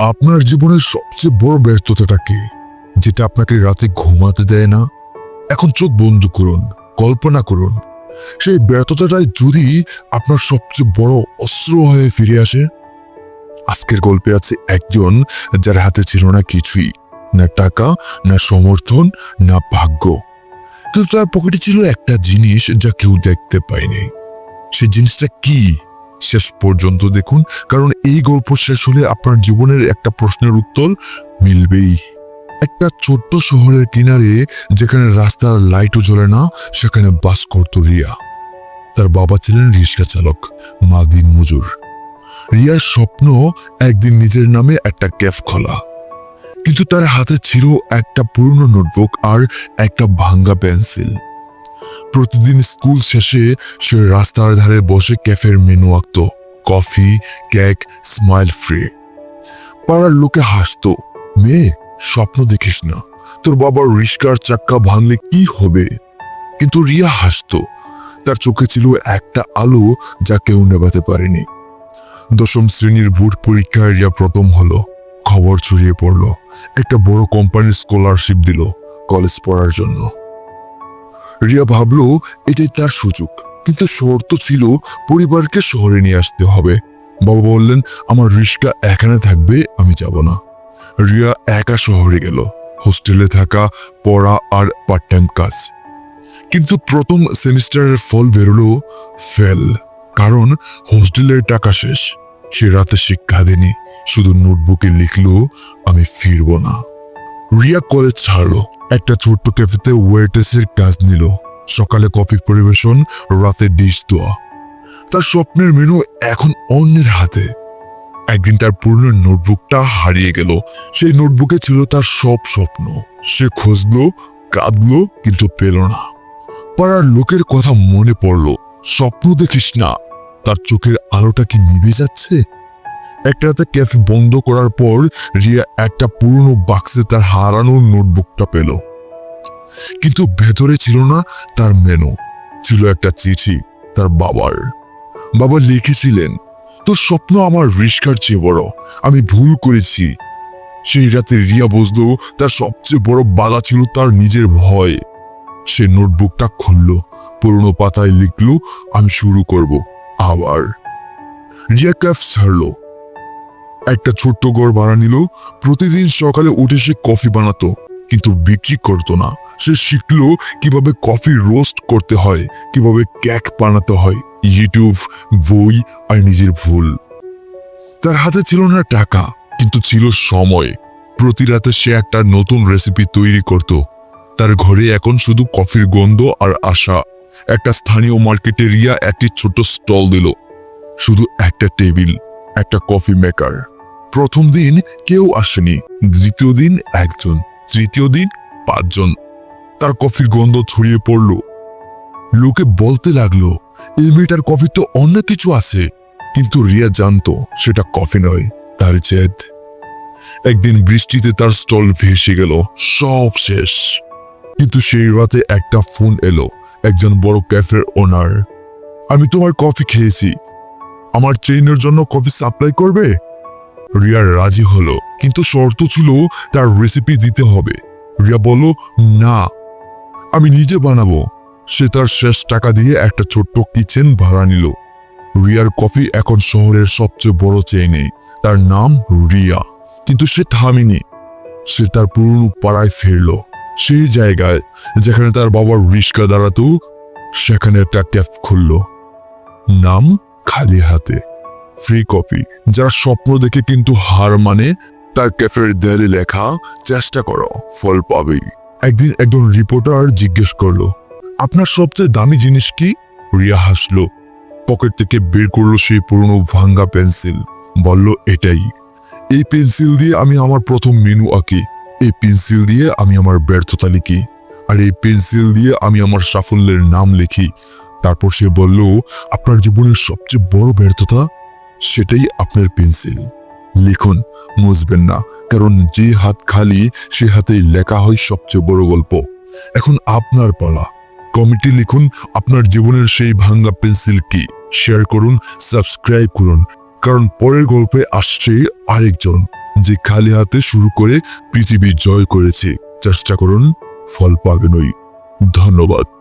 আপনার জীবনের সবচেয়ে বড় ব্যর্থতাটা কি? যেটা আপনাকে রাতে ঘুমাতে দেয় না? এখন চোখ বন্ধ করুন, কল্পনা করুন। সেই ব্যর্থতাটাই যদি আপনার সবচেয়ে বড় অস্ত্র হয়ে ফিরে আসে। আজকের গল্পে আছে একজন যার হাতে ছিল না কিছুই, না টাকা, না সমর্থন, না ভাগ্য। কিন্তু তার পকেটে ছিল একটা জিনিস যা কেউ দেখতে পায়নি। সে জিনিসটা কি? শেষ পর্যন্ত দেখুন, কারণ এই গল্প শেষ হলে আপনার জীবনের একটা প্রশ্নের উত্তর মিলবেই। একটা ছোট্ট শহরের কিনারে যেখানে রাস্তার লাইটও জ্বলে না, সেখানে বাস করত রিয়া। তার বাবা ছিলেন রিক্সা চালক, মা দিন মজুর। রিয়ার স্বপ্ন একদিন নিজের নামে একটা ক্যাফ খোলা। কিন্তু তার হাতে ছিল একটা পুরনো নোটবুক আর একটা ভাঙ্গা পেন্সিল। প্রতিদিন স্কুল শেষে সে রাস্তার ধারে বসে ক্যাফের menu আঁকত। Coffee, cake, smile free. পাড়ার লোকে হাসতো, মেয়ে, স্বপ্ন দেখিস না। তোর বাবার রিস্কার চাক্কা ভাঙলে কি হবে? কিন্তু রিয়া হাসতো, তার চোখে ছিল একটা আলো যা কেউ নেভাতে পারেনি। দশম শ্রেণির বুট পরীক্ষায় রিয়া প্রথম হলো। খবর ছড়িয়ে পড়ল। একটা বড় কোম্পানির স্কলারশিপ দিল কলেজ পড়ার জন্য। রিয়া ভাবলো, এটাই তার সুযোগ। কিন্তু শর্ত ছিল, পরিবারকে শহরে নিয়ে আসতে হবে। বাবা বললেন, আমার রিস্কা এখানে থাকবে, আমি যাব না। রিয়া একা শহরে গেল। হোস্টেলে থাকা পড়া আর পার্ট টাইম কাজ। কিন্তু প্রথম সেমিস্টারের ফল বেরোলো, ফেল। কারণ হোস্টেলের টাকা শেষ। সে রাতে শিক্ষা দেনি শুধু নোটবুকে লিখলো, আমি ফিরবো না। রিয়া কলেজ ছাড়লো। একটা ছোট্ট ক্যাফেতে ওয়েটেসের কাজ নিল। সকালে কফি পরিবেশন, রাতে ডিশ দেওয়া তার স্বপ্নের মেনু এখন অন্যের হাতে। একদিন তার পুরনো নোটবুকটা হারিয়ে গেল। সেই নোটবুকে ছিল তার সব স্বপ্ন। সে খুঁজলো, কাঁদলো, কিন্তু পেল না। পাড়ার লোকের কথা মনে পড়ল। স্বপ্ন দেখিস না। তার চোখের আলোটা কি নিভে যাচ্ছে? একটা রাতে ক্যাফে বন্ধ করার পর রিয়া একটা পুরনো বাক্সে তার হারানো নোটবুকটা পেল। কিন্তু ভেতরে ছিল না তার মেনু ছিল একটা চিঠি তার বাবার। বাবা লিখেছিলেন, তোর স্বপ্ন আমার রিস্কার চেয়ে বড়, আমি ভুল করেছি। সেই রাতে রিয়া বুঝলো তার সবচেয়ে বড় বাধা ছিল তার নিজের ভয়। সে নোটবুকটা খুলল, পুরনো পাতায় লিখল, আমি শুরু করব আবার। রিয়া ক্যাফ ছাড়লো। একটা ছোট্ট ঘর ভাড়া নিল। প্রতিদিন সকালে উঠে সে কফি বানাতো, কিন্তু বিক্রি করতো না। সে শিখলো কীভাবে কফি রোস্ট করতে হয়, কীভাবে কেক বানাতে হয় ইউটিউব বই আর নিজের ভুল। তার হাতে ছিল না টাকা, কিন্তু ছিল সময়। প্রতি রাতে সে একটা নতুন রেসিপি তৈরি করত। তার ঘরে এখন শুধু কফির গন্ধ আর আশা। একটা স্থানীয় মার্কেটে রিয়া একটি ছোট স্টল দিল। শুধু একটা টেবিল একটা কফি মেকার প্রথম দিন কেউ আসেনি, দ্বিতীয় দিন একজন, তৃতীয় দিন পাঁচজন। তার কফির গন্ধ ছড়িয়ে পড়ল। লোকে বলতে লাগল, এই মেয়েটার কফি তো অন্য কিছু আছে। কিন্তু রিয়া জানতো, সেটা কফি নয়, তার জেদ। একদিন বৃষ্টিতে তার স্টল ভেসে গেল, সব শেষ। কিন্তু সেই রাতে একটা ফোন এলো, একজন বড় ক্যাফের ওনার। আমি তোমার কফি খেয়েছি। আমার চেইনের জন্য কফি সাপ্লাই করবে? রিয়া রাজি হলো, কিন্তু শর্ত ছিল তার রেসিপি দিতে হবে। রিয়া বলল, না, আমি নিজে বানাবো। সে তার শেষ টাকা দিয়ে একটা ছোট্ট কিচেন ভাড়া নিল। রিয়ার কফি এখন শহরের সবচেয়ে বড় চেইনে তার নাম রিয়া, কিন্তু সে থামেনি। সে তার পুরনো পাড়ায় ফিরল। সেই জায়গায় যেখানে তার বাবার রিস্কা দাঁড়াতো, সেখানে একটা ক্যাফ খুলল। নাম খালি হাতে। ফ্রি কফি যারা স্বপ্ন দেখে কিন্তু হার মানে তার ক্যাফের দেয়ালে লেখা, চেষ্টা করো, ফল পাবেই। একদিন একজন রিপোর্টার জিজ্ঞেস করল, আপনার সবচেয়ে দামি জিনিস কি? রিয়া হাসলো, পকেট থেকে বের করল সেই পুরনো ভাঙ্গা পেন্সিল। বলল, এটাই। এই পেন্সিল দিয়ে আমি আমার প্রথম মেনু আঁকি। এই পেন্সিল দিয়ে আমি আমার ব্যর্থতা লিখি। আর এই পেন্সিল দিয়ে আমি আমার সাফল্যের নাম লিখি। তারপর সে বলল, আপনার জীবনের সবচেয়ে বড় ব্যর্থতা সেটাই আপনার পেন্সিল। লিখুন, মুছবেন না, কারণ যে হাত খালি, সে হাতেই লেখা হয় সবচেয়ে বড় গল্প। এখন আপনার পালা। কমিটি লিখুন, আপনার জীবনের সেই ভাঙ্গা পেন্সিল কি? শেয়ার করুন, সাবস্ক্রাইব করুন, কারণ পরের গল্পে আসছে আরেকজন, যে খালি হাতে শুরু করে পৃথিবী জয় করেছে। চেষ্টা করুন, ফল পাবেনই। ধন্যবাদ।